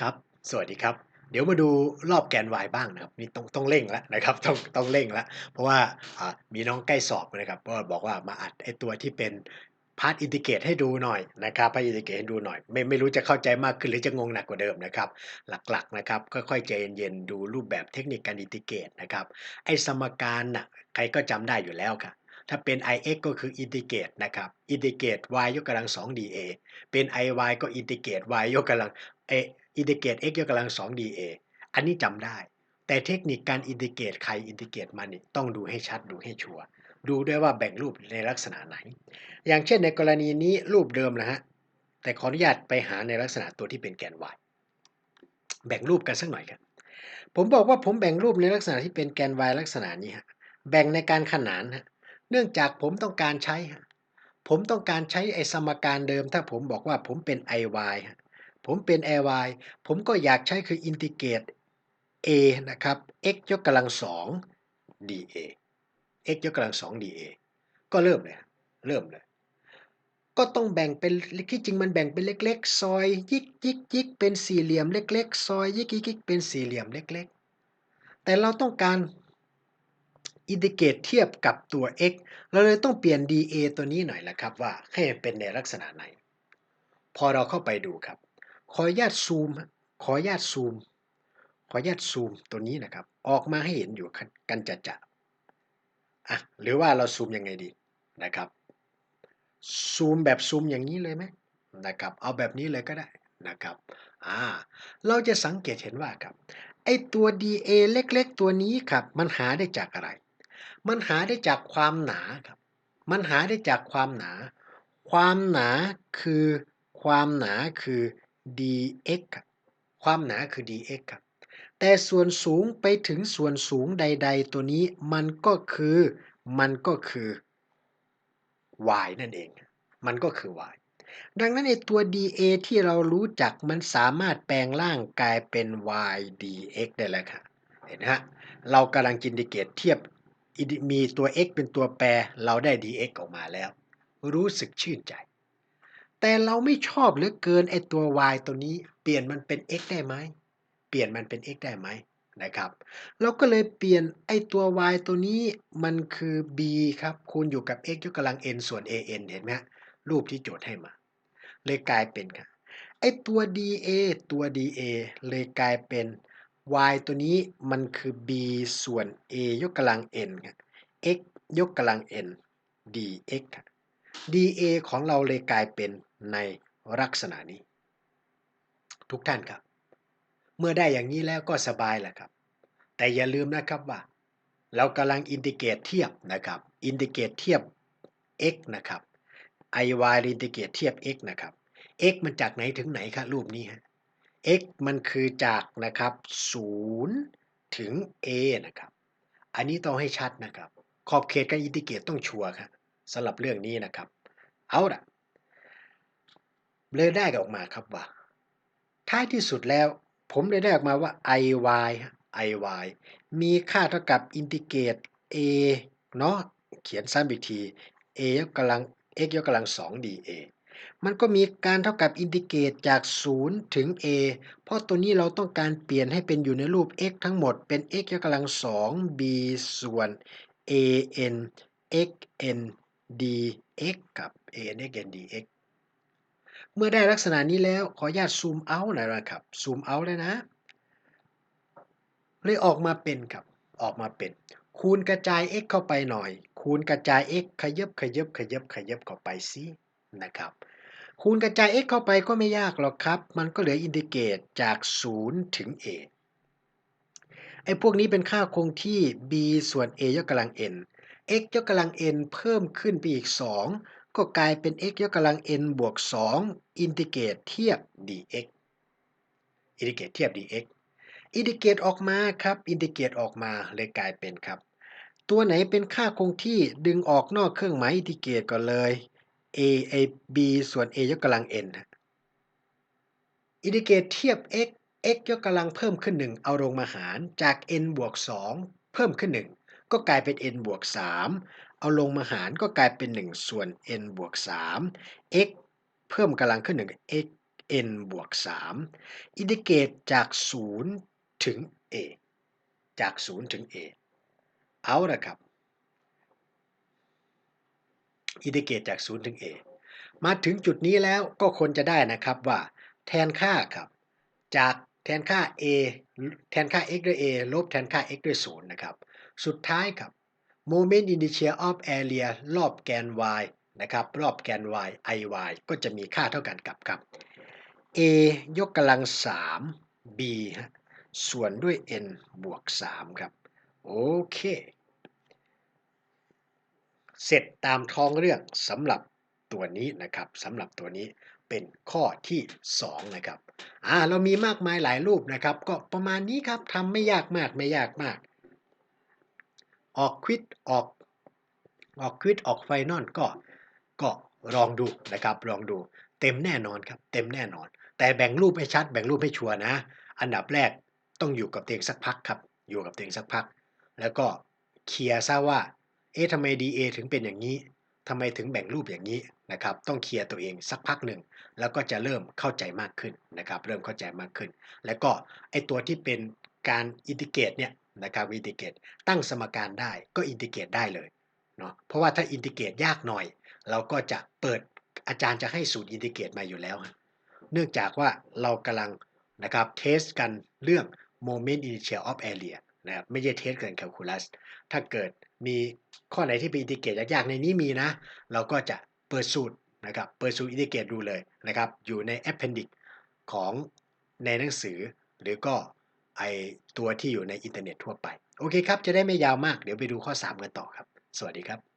ครับ สวัสดีครับ เดี๋ยวมาดูรอบแกน y บ้างนะครับนี่ต้องต้องเร่งแล้วนะครับต้องต้องเร่งแล้วเพราะว่ามีน้องใกล้สอบนะครับก็บอกว่ามาอัดไอตัวที่เป็นพาร์ตอินทิเกรตให้ดูหน่อยนะครับพาร์ตอินทิเกรตให้ดูหน่อยไม่ไม่รู้จะเข้าใจมากขึ้นหรือจะงงหนักกว่าเดิมนะครับ หลักๆนะครับค่อยๆใจเย็นๆดูรูปแบบเทคนิคการอินทิเกรตนะครับไอสมการน่ะใครก็จำได้อยู่แล้วครับถ้าเป็น ix ก็คืออินทิเกรตนะครับอินทิเกรต y ยกกำลัง 2 dA เป็น iy ก็อินทิเกรต y ยกกำลังเอินทิเกรต x ยกกำลัง 2 dA อันนี้จำได้ แต่เทคนิคการอินทิเกรตใครอินทิเกรตมันนี่ต้องดูให้ชัดดูให้ชัวร์ดูด้วยว่าแบ่งรูปในลักษณะไหน อย่างเช่นในกรณีนี้รูปเดิมนะฮะ แต่ขออนุญาตไปหาในลักษณะตัวที่เป็นแกน y แบ่งรูปกันสักหน่อยครับผมบอกว่าผมแบ่งรูปในลักษณะที่เป็นแกน y ลักษณะนี้ฮะ แบ่งในการขนานฮะ เนื่องจากผมต้องการใช้ฮะ ผมต้องการใช้ไอสมการเดิม ถ้าผมบอกว่าผมเป็น iy ฮะ ผมเป็น iy ผมก็อยากใช้คืออินทิเกรต a นะครับ x ยกกำลัง2 dA x ยกกำลัง2 dA ก็เริ่มเลยเริ่มเลยก็ต้องแบ่งเป็นที่จริงมันแบ่งเป็นเล็ก ๆ ซอยยิกยิกยิกเป็นสี่เหลี่ยมเล็ก ๆ ซอยยิกยิกยิกเป็นสี่เหลี่ยมเล็ก ๆ แต่เราต้องการอินทิเกรตเทียบกับตัว x เราเลยต้องเปลี่ยน dA ตัวนี้หน่อยละครับว่าให้เป็นในลักษณะไหน พอเราเข้าไปดูครับ ขออนุญาตซูม ขออนุญาตซูม ขออนุญาตซูมตัวนี้นะครับ ออกมาให้เห็นอยู่กันจะจะอะหรือว่าเราซูมยังไงดีนะครับ ซูมแบบซูมอย่างนี้เลยไหมนะครับ เอาแบบนี้เลยก็ได้นะครับ อ่า เราจะสังเกตเห็นว่าครับ ไอตัว dA เล็กๆ ตัวนี้ครับ มันหาได้จากอะไร มันหาได้จากความหนาครับ มันหาได้จากความหนา ความหนาคือ ความหนาคือ dx ความหนาคือ dx ครับ แต่ส่วนสูงไปถึงส่วนสูงใด ๆ ตัวนี้มันก็คือมันก็คือ y นั่นเอง มันก็คือ y ดังนั้นไอตัว dA ที่เรารู้จักมันสามารถแปลงร่างกลายเป็น y dx ได้แล้วค่ะ เห็นไหมฮะ เรากำลังจินดิเกตเทียบมีตัว x เป็นตัวแปร เราได้ dx ออกมาแล้ว รู้สึกชื่นใจ แต่เราไม่ชอบเหลือเกินไอตัว y ตัวนี้ เปลี่ยนมันเป็น x ได้ไหม เปลี่ยนมันเป็น x ได้ไหมนะครับ เราก็เลยเปลี่ยนไอตัว y ตัวนี้มันคือ b ครับ คูณอยู่กับ x ยกกำลัง n ส่วน an เห็นไหมรูปที่โจทย์ให้มา เลยกลายเป็นครับไอตัว dA ตัว dA เลยกลายเป็น y ตัวนี้มันคือ b ส่วน a ยกกำลัง n ครับ x ยกกำลัง n dx ครับ dA ของเราเลยกลายเป็น ในลักษณะนี้ ทุกท่านครับ เมื่อได้อย่างนี้แล้วก็สบายแหละครับ แต่อย่าลืมนะครับว่า เรากำลังอินทิเกรตเทียบนะครับอินทิเกรตเทียบ x นะครับ iy อินทิเกรตเทียบ x นะครับ x มันจากไหนถึงไหนครับรูปนี้ฮะ x มันคือจากนะครับ0ถึง a นะครับ อันนี้ต้องให้ชัดนะครับ ขอบเขตการอินทิเกรตต้องชัวร์ครับสำหรับเรื่องนี้นะครับ เอาล่ะ เลยได้ออกมาครับว่า ท้ายที่สุดแล้ว ผมเลยได้ออกมาว่า iy iy มีค่าเท่ากับอินทิเกรต a เนาะเขียนซ้ำอีกที a ยกกำลัง x ยกกำลัง 2 dA มันก็มีการเท่ากับอินทิเกรตจาก 0 ถึง a เพราะตัวนี้เราต้องการเปลี่ยนให้เป็นอยู่ในรูป x ทั้งหมดเป็น x ยกกำลัง 2 b ส่วน an xn dx กับ an xn dx เมื่อได้ลักษณะนี้แล้วขออนุญาตซูมเอาท์หน่อยนะครับซูมเอาท์เลยนะ เลยออกมาเป็นครับ ออกมาเป็น คูณกระจาย x เข้าไปหน่อย คูณกระจาย x ขยับขยับขยับขยับเข้าไปสินะครับ คูณกระจาย x เข้าไปก็ไม่ยากหรอกครับ มันก็เหลืออินทิเกรตจาก 0 ถึง a ไอ้พวกนี้เป็นค่าคงที่ b ส่วน a ยกกำลัง n x ยกกำลัง n เพิ่มขึ้นไปอีก 2 ก็กลายเป็น x ยกกำลัง n บวก 2 อินทิเกรตเทียบ dx อินทิเกรตเทียบ dx อินทิเกรตออกมาครับ อินทิเกรตออกมาเลยกลายเป็นครับ ตัวไหนเป็นค่าคงที่ดึงออกนอกเครื่องหมายอินทิเกรตก่อนเลย a a b ส่วน a ยกกำลัง n อินทิเกรตเทียบ x x ยกกำลังเพิ่มขึ้น 1 เอาลงมาหารจาก n บวก 2 เพิ่มขึ้น 1 ก็กลายเป็น n บวก3เอาลงมาหารก็กลายเป็น 1 ส่วน n บวก3 x เพิ่มกำลังขึ้น1 x n บวก3 indicate จาก 0 ถึง a จาก 0 ถึง a เอาละครับ indicate จาก 0 ถึง a มาถึงจุดนี้แล้วก็ควรจะได้นะครับว่าแทนค่าครับ จากแทนค่า a แทนค่า x ด้วย a ลบแทนค่า x ด้วย 0 นะครับ สุดท้ายครับ moment initial of area รอบแกน y นะครับ รอบแกน y i y ก็จะมีค่าเท่ากันกับครับ a ยกกำลัง 3 b ส่วนด้วย n บวก 3 ครับ โอเค เสร็จตามท้องเรื่องสำหรับตัวนี้นะครับสำหรับตัวนี้เป็นข้อที่ 2 นะครับ อ่า เรามีมากมายหลายรูปนะครับ ก็ประมาณนี้ครับทำไม่ยากมากไม่ยากมาก ออกควิดออกออกควิดออกไฟนอลก็ก็ลองดูนะครับลองดูเต็มแน่นอนครับ เต็มแน่นอน แต่แบ่งรูปให้ชัด แบ่งรูปให้ชัวนะ อันดับแรกต้องอยู่กับตัวเองสักพักครับ อยู่กับตัวเองสักพัก แล้วก็เคลียร์ซะว่า เอ๊ะทำไม DA ถึงเป็นอย่างนี้ทำไมถึงแบ่งรูปอย่างนี้นะครับ ต้องเคลียร์ตัวเองสักพักหนึ่ง แล้วก็จะเริ่มเข้าใจมากขึ้นนะครับ เริ่มเข้าใจมากขึ้น แล้วก็ไอตัวที่เป็นการอินทิเกรตเนี่ย นะครับอินทิเกรตตั้งสมการได้ก็อินทิเกรตได้เลยเนาะเพราะว่าถ้าอินทิเกรตยากหน่อย เราก็จะเปิดอาจารย์จะให้สูตรอินทิเกรตมาอยู่แล้ว เนื่องจากว่าเรากำลังนะครับเทสกันเรื่อง moment initial of area นะครับไม่ใช่เทสกันแคลคูลัสถ้าเกิดมีข้อไหนที่เป็นอินทิเกรตยากๆในนี้มีนะ เราก็จะเปิดสูตรนะครับเปิดสูตรอินทิเกรตดูเลยนะครับอยู่ใน appendix ของในหนังสือหรือก็ ไอตัวที่อยู่ในอินเทอร์เน็ตทั่วไป โอเคครับ จะได้ไม่ยาวมาก เดี๋ยวไปดูข้อ 3 กันต่อครับ สวัสดีครับ